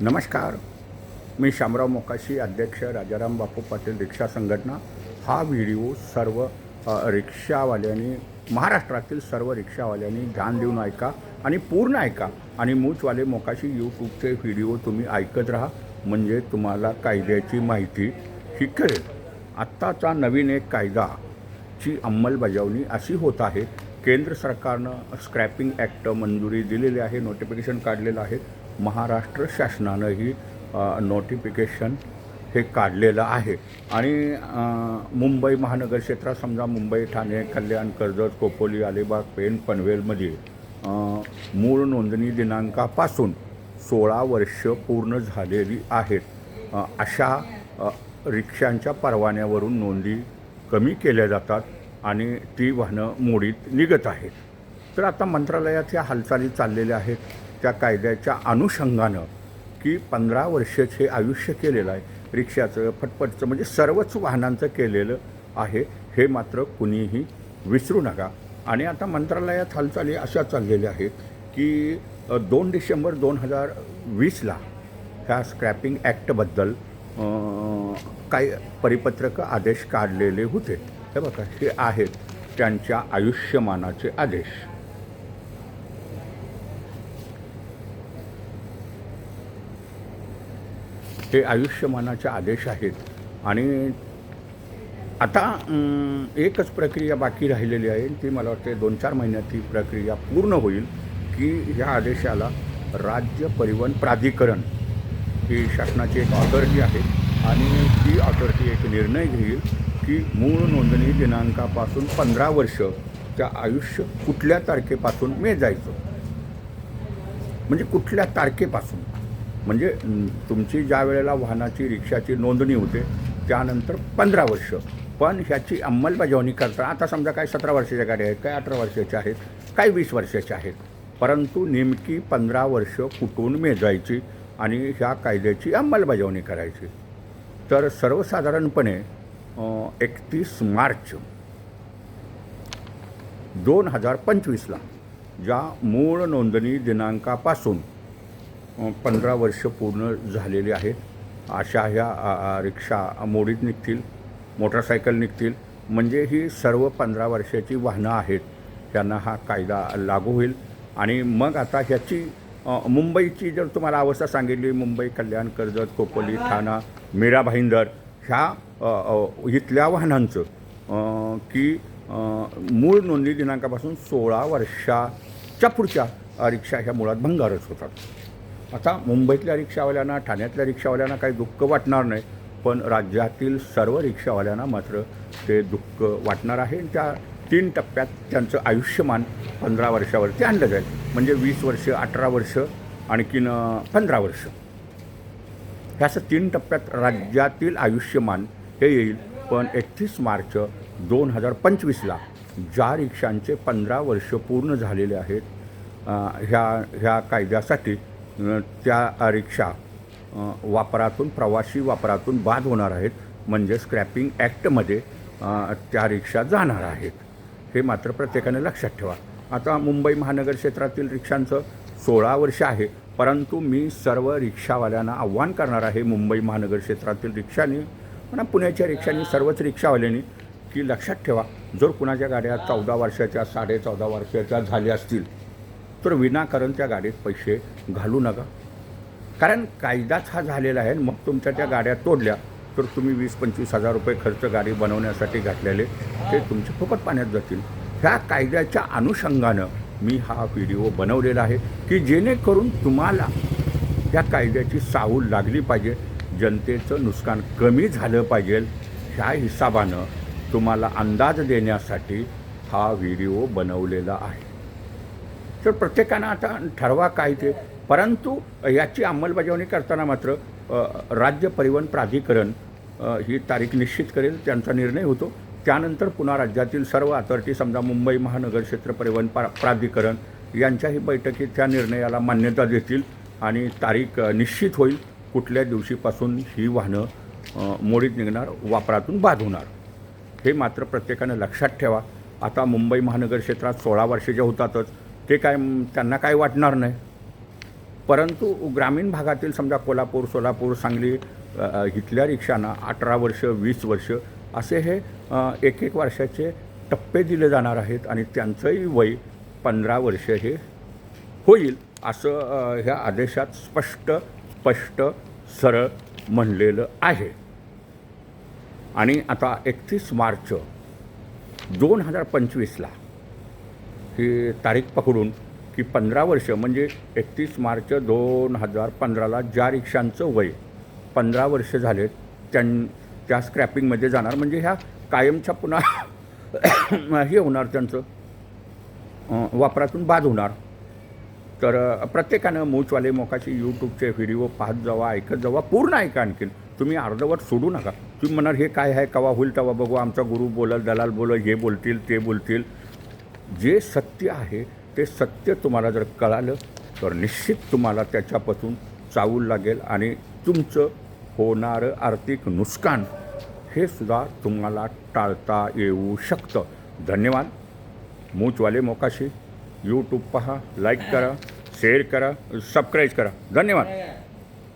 नमस्कार. मी शामराव मोकाशी अध्यक्ष राजाराम बापू पाटील रिक्षा संघटना. हा व्हिडिओ सर्व रिक्षावाल्यांनी महाराष्ट्रातील सर्व रिक्षावाल्यांनी ध्यान देऊन ऐका आणि पूर्ण ऐका. आणि मूचवाले मोकाशी यूट्यूबचे व्हिडिओ तुम्ही ऐकत राहा. म्हणजे तुम्हाला कायद्याची माहिती ही कळेल. आत्ताचा नवीन एक कायदा ची अंमलबजावणी अशी होत आहे. केंद्र सरकारनं स्क्रॅपिंग ॲक्ट मंजुरी दिलेली आहे नोटिफिकेशन काढलेलं आहे. महाराष्ट्र शासनानंही नोटिफिकेशन हे काढलेलं आहे. आणि मुंबई महानगर क्षेत्रात समजा मुंबई ठाणे कल्याण कर्जत कोपोली अलिबाग पेण पनवेलमध्ये मूळ नोंदणी दिनांकापासून सोळा वर्ष पूर्ण झालेली आहेत. अशा रिक्षांच्या परवान्यावरून नोंदी कमी केल्या जातात आणि ती वाहनं मोडीत निघत आहेत. तर आता मंत्रालयाच्या हालचाली चाललेल्या आहेत. त्या कायद्याच्या अनुषंगानं की पंधरा वर्षाचे आयुष्य केलेलं आहे. रिक्षाचं फटफटचं म्हणजे सर्वच वाहनांचं केलेलं आहे. हे मात्र कुणीही विसरू नका. आणि आता मंत्रालयात हालचाली अशा चाललेल्या आहेत की दोन डिसेंबर दोन हजार वीसला ह्या स्क्रॅपिंग ॲक्टबद्दल काही परिपत्रक आदेश काढलेले होते. हे बघा हे आहेत त्यांच्या आयुष्यमानाचे आदेश. हे आयुष्यमानाचे आदेश आहेत. आणि आता एकच प्रक्रिया बाकी राहिलेली आहे. ती मला वाटते दोन चार महिन्यात ती प्रक्रिया पूर्ण होईल की ह्या आदेशाला राज्य परिवहन प्राधिकरण ही शासनाची एक ऑथॉरिटी आहे. आणि ती ऑथॉरिटी एक निर्णय घेईल की मूळ नोंदणी दिनांकापासून पंधरा वर्ष त्या आयुष्य कुठल्या तारखेपासून मे जायचं. म्हणजे कुठल्या तारखेपासून? म्हणजे तुमची ज्या वेळेला वाहनाची रिक्षाची नोंदणी होते त्यानंतर पंधरा वर्ष. पण ह्याची अंमलबजावणी करता आता समजा काय सतरा वर्षाच्या गाड्या आहेत काय अठरा वर्षाच्या आहेत काय वीस वर्षाच्या आहेत परंतु नेमकी पंधरा वर्ष कुठून मेजायची आणि ह्या कायद्याची अंमलबजावणी करायची. तर सर्वसाधारणपणे एकतीस मार्च दोन हजार पंचवीसला ज्या मूळ नोंदणी दिनांकापासून पंधरा वर्ष पूर्ण झालेली आहेत. अशा ह्या रिक्षा मोडीत निघतील मोटरसायकल निघतील. म्हणजे ही सर्व पंधरा वर्षाची वाहनं आहेत. त्यांना हा कायदा लागू होईल. आणि मग आता ह्याची मुंबईची जर तुम्हाला अवस्था सांगितली मुंबई कल्याण कर्जत कोपली ठाणा मीरा भाईंदर ह्या इथल्या वाहनांचं की मूळ नोंदणी दिनांकापासून सोळा वर्षाच्या पुढच्या रिक्षा ह्या मुळात भंगारच होतात. आता मुंबईतल्या रिक्षावाल्यांना ठाण्यातल्या रिक्षावाल्यांना काही दुःख वाटणार नाही पण राज्यातील सर्व रिक्षावाल्यांना मात्र ते दुःख वाटणार आहे. आणि त्या तीन टप्प्यात त्यांचं आयुष्यमान पंधरा वर्षावरती आणलं जाईल. म्हणजे वीस वर्ष अठरा वर्ष आणखीन पंधरा वर्ष. ह्या असं तीन टप्प्यात राज्यातील आयुष्यमान हे येईल. पण एकतीस मार्च दोन हजार पंचवीसला ज्या रिक्षांचे पंधरा वर्ष पूर्ण झालेले आहेत ह्या ह्या कायद्यासाठी त्या रिक्षा वापरातून प्रवासी वापरातून बाद होणार आहेत. म्हणजे स्क्रॅपिंग ॲक्टमध्ये त्या रिक्षा जाणार आहेत. हे मात्र प्रत्येकाने लक्षात ठेवा. आता मुंबई महानगर क्षेत्रातील रिक्षांचं सोळा वर्ष आहे परंतु मी सर्व रिक्षावाल्यांना आव्हान करणार आहे मुंबई महानगर क्षेत्रातील रिक्षाने म्हणा पुण्याच्या रिक्षाने सर्वच रिक्षावाल्यांनी की लक्षात ठेवा जर कुणाच्या गाड्या चौदा वर्षाच्या साडे चौदा वर्षाच्या झाल्या असतील तर विनाकारण त्या गाडीत पैसे घालू नका. कारण कायदाच हा झालेला आहे मग तुमच्या त्या गाड्या तोडल्या तर तुम्ही वीस पंचवीस हजार रुपये खर्च गाडी बनवण्यासाठी घातलेले ते तुमचे फुकट पाण्यात जातील. ह्या कायद्याच्या अनुषंगानं मी हा व्हिडिओ बनवलेला आहे की जेणेकरून तुम्हाला या कायद्याची सावल लागली पाहिजे जनतेचं नुकसान कमी झालं पाहिजे. ह्या हिसाबानं तुम्हाला अंदाज देण्यासाठी हा व्हिडिओ बनवलेला आहे. तर प्रत्येकानं आता ठरवा काय ते. परंतु याची अंमलबजावणी करताना मात्र राज्य परिवहन प्राधिकरण ही तारीख निश्चित करेल त्यांचा निर्णय होतो. त्यानंतर पुन्हा राज्यातील सर्व अथॉरिटी समजा मुंबई महानगर क्षेत्र परिवहन प्रा प्राधिकरण यांच्याही बैठकीत त्या निर्णयाला मान्यता देतील आणि तारीख निश्चित होईल कुठल्या दिवशीपासून ही वाहनं मोडीत निघणार वापरातून बाद होणार. हे मात्र प्रत्येकानं लक्षात ठेवा. आता मुंबई महानगर क्षेत्रात सोळा वर्षाच्या होतातच ते काय त्यांना काय वाटणार नाही. परंतु ग्रामीण भागातील समजा कोल्हापूर सोलापूर सांगली इथल्या रिक्षांना अठरा वर्ष वीस वर्ष असे हे एक एक वर्षाचे टप्पे दिले जाणार आहेत आणि त्यांचंही वय पंधरा वर्ष हे होईल असं ह्या आदेशात स्पष्ट स्पष्ट सरळ म्हणलेलं आहे. आणि आता एकतीस मार्च दोन हजार पंचवीसला की तारीख पकडून की पंधरा वर्ष म्हणजे एकतीस मार्च दोन हजार पंधराला ज्या रिक्षांचं वय पंधरा वर्ष झालेत त्यां त्या स्क्रॅपिंगमध्ये जाणार म्हणजे ह्या कायमच्या पुन्हा हे होणार त्यांचं. वापरातून बाद होणार. तर प्रत्येकानं मूचवाले मोकाचे यूट्यूबचे व्हिडिओ पाहत जावा ऐकत जावा पूर्ण ऐका आणखीन. तुम्ही अर्धवट सोडू नका. तुम्ही म्हणाल हे काय आहे? कवा होईल तेव्हा बघू. आमचा गुरु बोलल दलाल बोलल हे बोलतील ते बोलतील. जे सत्य आहे ते सत्य तुम्हाला जर कळालं तर निश्चित तुम्हाला त्याच्यापासून चावूल लागेल आणि तुमचं होणारं आर्थिक नुकसान हे सुद्धा तुम्हाला टाळता येऊ शकतं. धन्यवाद. मूचवाले मोकाशी. यूट्यूब पहा लाईक करा शेअर करा सबस्क्राईब करा. धन्यवाद.